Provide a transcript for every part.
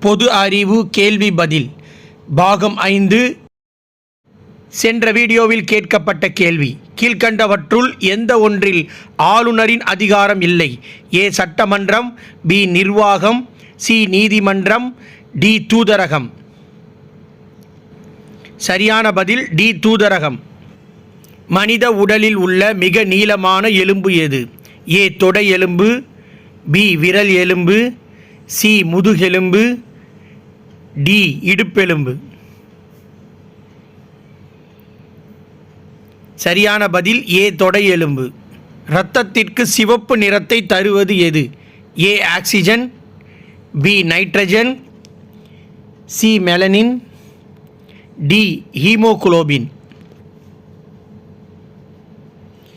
பொது அறிவு கேள்வி பதில். பாகம் ஐந்து. சென்ற வீடியோவில் கேட்கப்பட்ட கேள்வி. கீழ்க்கண்டவற்றுள் எந்த ஒன்றில் ஆளுநரின் அதிகாரம் இல்லை? ஏ. சட்டமன்றம் பி. நிர்வாகம் சி. நீதிமன்றம் டி. தூதரகம். சரியான பதில் டி. தூதரகம். மனித உடலில் உள்ள மிக நீளமான எலும்பு எது? ஏ. தொடை எலும்பு பி. விரல் எலும்பு சி. முதுகெலும்பு டி இடுப்பெலும்பு. சரியான பதில் ஏ தொடை எலும்பு இரத்தத்திற்கு சிவப்பு நிறத்தை தருவது எது? A oxygen. B nitrogen. C melanin D haemoglobin.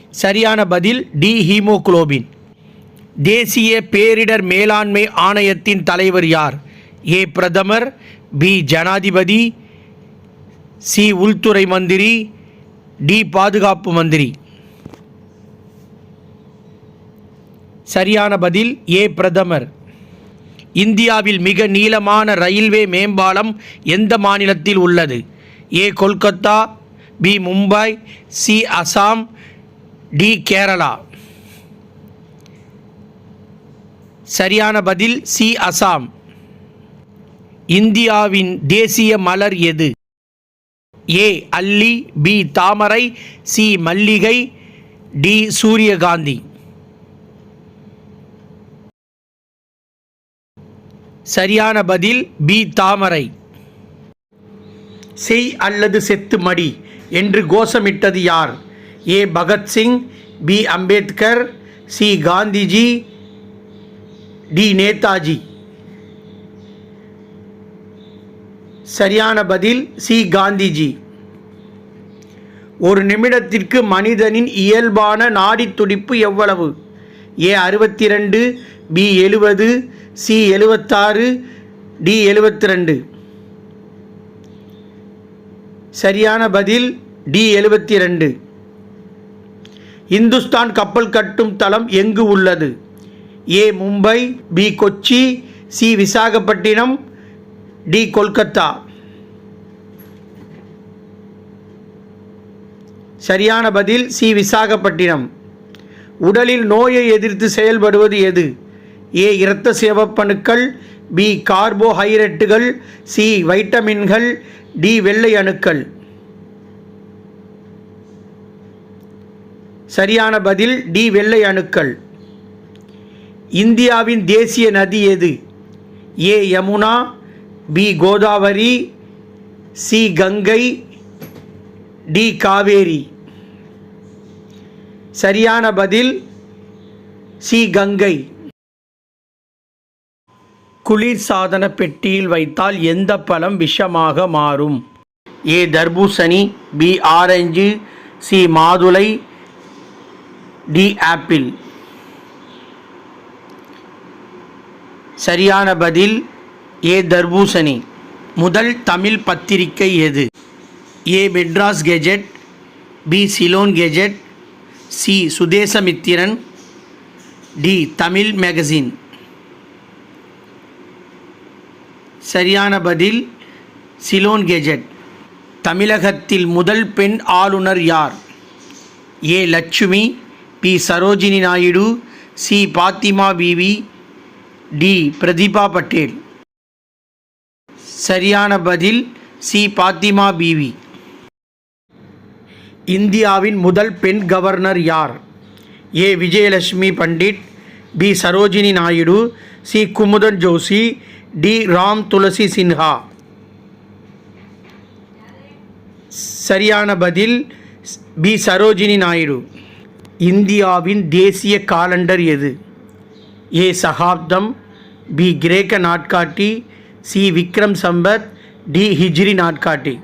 சரியான பதில் டி ஹீமோகுளோபின். தேசிய பேரிடர் மேலாண்மை ஆணையத்தின் தலைவர் யார்? ஏ பிரதமர் பி ஜனாதிபதி சி உள்துறை மந்திரி டி பாதுகாப்பு மந்திரி. சரியான பதில் ஏ பிரதமர். இந்தியாவில் மிக நீளமான ரயில்வே மேம்பாலம் எந்த மாநிலத்தில் உள்ளது? A Kolkata B Mumbai C Assam D Kerala. சரியான பதில் சி அசாம். இந்தியாவின் தேசிய மலர் எது? ஏ அல்லி பி தாமரை சி மல்லிகை டி சூரியகாந்தி. சரியான பதில் பி தாமரை. செய் அல்லது செத்து மடி என்று கோஷமிட்டது யார்? A Bhagat Singh B Ambedkar C Gandhiji D Netaji. சரியான பதில் சி. காந்திஜி. ஒரு நிமிடத்திற்கு மனிதனின் இயல்பான நாடித் துடிப்பு எவ்வளவு? ஏ. அறுபத்தி ரெண்டு பி. எழுபது சி. எழுபத்தாறு டி. எழுபத்தி ரெண்டு சரியான பதில் டி. எழுபத்தி ரெண்டு இந்துஸ்தான் கப்பல் கட்டும் தளம் எங்கு உள்ளது? A. Mumbai B. Kochi C. Visakhapatnam D. Kolkata. சரியான பதில் சி. விசாகப்பட்டினம். உடலில் நோயை எதிர்த்து செயல்படுவது எது? ஏ. இரத்த சிவப்பணுக்கள் பி. கார்போஹைட்ரேட்டுகள் சி. வைட்டமின்கள் டி. வெள்ளை அணுக்கள். சரியான பதில் டி. வெள்ளை அணுக்கள். இந்தியாவின் தேசிய நதி எது? A. Yamuna B. Godavari C. Ganga D Kaveri. சரியான பதில் சி கங்கை. குளிர்சாதன பெட்டியில் வைத்தால் எந்த பழம் விஷமாக மாறும்? ஏ தர்பூசணி பி ஆரஞ்சு சி மாதுளை டி ஆப்பிள். சரியான பதில் ஏ தர்பூசணி. முதல் தமிழ் பத்திரிகை எது? A Madras gazette B Ceylon gazette C Swadesamitran D Tamil magazine. சரியான பதில் சிலோன் கெஜெட். தமிழகத்தில் முதல் பெண் ஆளுநர் யார்? A Lakshmi B Sarojini Naidu C Fathima Beevi D Pratibha Patel. சரியான பதில் சி பாத்திமா பிவி. இந்தியாவின் முதல் பெண் கவர்னர் யார்? A. Vijayalakshmi Pandit B. Sarojini Naidu C. Kumudan Joshi D. Ram Tulsi Sinha. சரியான பதில் பி. சரோஜினி நாயுடு. இந்தியாவின் தேசிய காலண்டர் எது? ஏ. சகாப்தம் பி. கிரேக்க நாட்காட்டி சி. விக்ரம் சம்பத் டி. ஹிஜ்ரி நாட்காட்டி.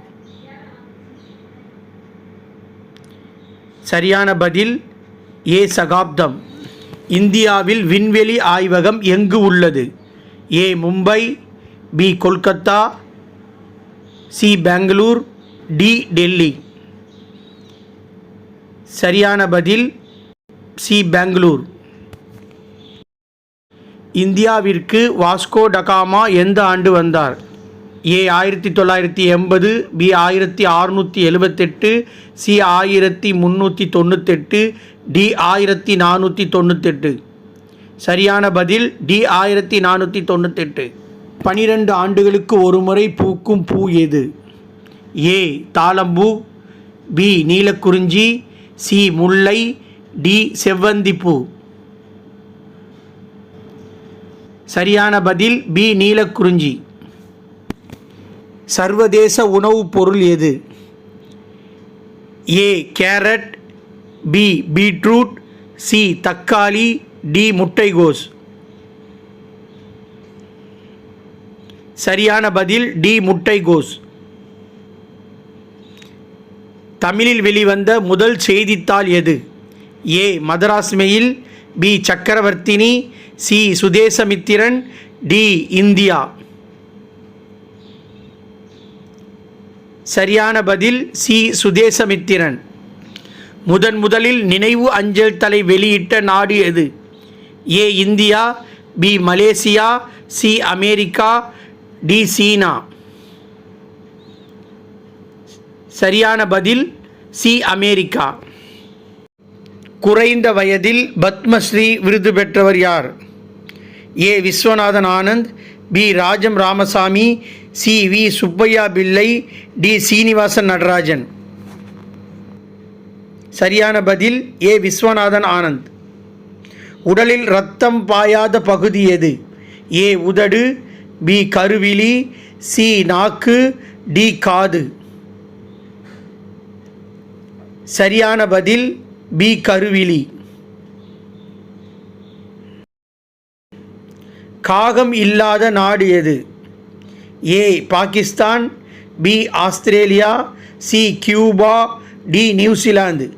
சரியான பதில்? ஏ சகாப்தம். இந்தியாவில் விண்வெளி ஆய்வகம் எங்கு உள்ளது? A Mumbai B Kolkata C Bangalore D Delhi. சரியான பதில் சி பெங்களூர். இந்தியாவிற்கு வாஸ்கோ டகாமா எந்த ஆண்டு வந்தார்? ஏ ஆயிரத்தி தொள்ளாயிரத்தி எண்பது பி ஆயிரத்தி அறுநூற்றி எழுபத்தெட்டு சி ஆயிரத்தி முந்நூற்றி தொண்ணூத்தெட்டு டி ஆயிரத்தி நானூற்றி தொண்ணூத்தெட்டு. சரியான பதில் டி ஆயிரத்தி நானூற்றி தொண்ணூத்தெட்டு. பனிரெண்டு ஆண்டுகளுக்கு ஒரு முறை பூக்கும் பூ எது? ஏ தாளம்பூ பி நீலக்குறிஞ்சி சி முல்லை டி செவ்வந்திப்பூ. சரியான பதில் பி நீலக்குறிஞ்சி. சர்வதேச உணவுப் பொருள் எது? A carrot B beetroot C தக்காளி டி முட்டைகோஸ். சரியான பதில் டி முட்டைகோஸ். தமிழில் வெளிவந்த முதல் செய்தித்தாள் எது? A Madras mail B Chakravarthini C Swadesamitran D India. சரியான பதில் சி. சுதேசமித்திரன். முதன் முதலில் நினைவு அஞ்சல் தலை வெளியிட்ட நாடு எது? A. India B. Malaysia C. America D. China. சரியான பதில் சி. அமெரிக்கா. குறைந்த வயதில் பத்மஸ்ரீ விருது பெற்றவர் யார்? A. Viswanathan Anand B. Rajam Ramasamy C V Subbaiah Pillai D Srinivasan Natarajan. சரியான பதில் ஏ விஸ்வநாதன் ஆனந்த். உடலில் ரத்தம் பாயாத பகுதி எது? ஏ உதடு பி கருவிழி சி நாக்கு டி காது. சரியான பதில் பி கருவிழி. காகம் இல்லாத நாடு எது? A Pakistan B Australia C Cuba D New Zealand.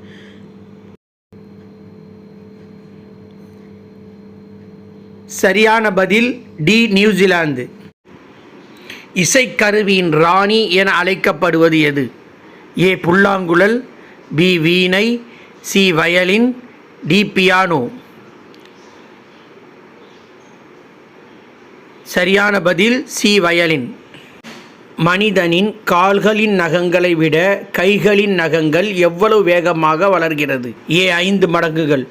சரியான பதில் டி நியூசிலாந்து. இசைக்கருவியின் ராணி என அழைக்கப்படுவது எது? ஏ புல்லாங்குழல் பி வீணை சி வயலின் டி பியானோ. சரியான பதில் சி வயலின். மனிதனின் கால்களின் நகங்களை விட கைகளின் நகங்கள் எவ்வளவு வேகமாக வளர்கிறது? ஏ ஐந்து மடங்குகள்.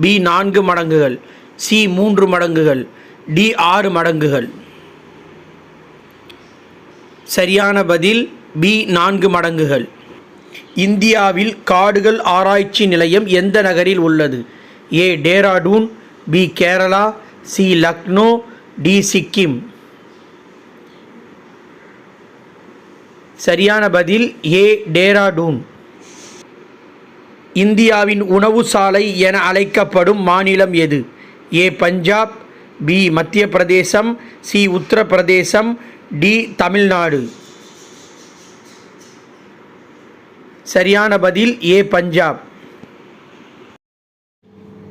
பி நான்கு மடங்குகள். சி மூன்று மடங்குகள். டி ஆறு மடங்குகள். சரியான பதில் பி நான்கு மடங்குகள். இந்தியாவில் காடுகள் ஆராய்ச்சி நிலையம் எந்த நகரில் உள்ளது? A Dehradun. B Kerala. C Lucknow. D Sikkim. சரியான பதில் ஏ டேராடூன். இந்தியாவின் உணவு சாலை என அழைக்கப்படும் மாநிலம் எது? ஏ பஞ்சாப் பி மத்திய பிரதேசம் சி உத்தரப்பிரதேசம் டி தமிழ்நாடு. சரியான பதில் ஏ பஞ்சாப்.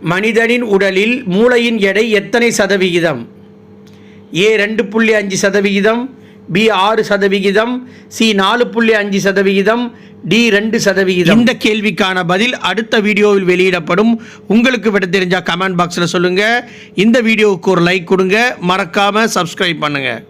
மனிதனின் உடலில் மூளையின் எடை எத்தனை சதவிகிதம்? ஏ ரெண்டு புள்ளி அஞ்சு சதவிகிதம் பி ஆறு சதவிகிதம் சி நாலு புள்ளி அஞ்சு சதவிகிதம் டி ரெண்டு சதவிகிதம். இந்த கேள்விக்கான பதில் அடுத்த வீடியோவில் வெளியிடப்படும். உங்களுக்கு விட தெரிஞ்சால் கமெண்ட் பாக்ஸில் சொல்லுங்கள் இந்த வீடியோவுக்கு ஒரு லைக் கொடுங்க. மறக்காமல் சப்ஸ்கிரைப் பண்ணுங்கள்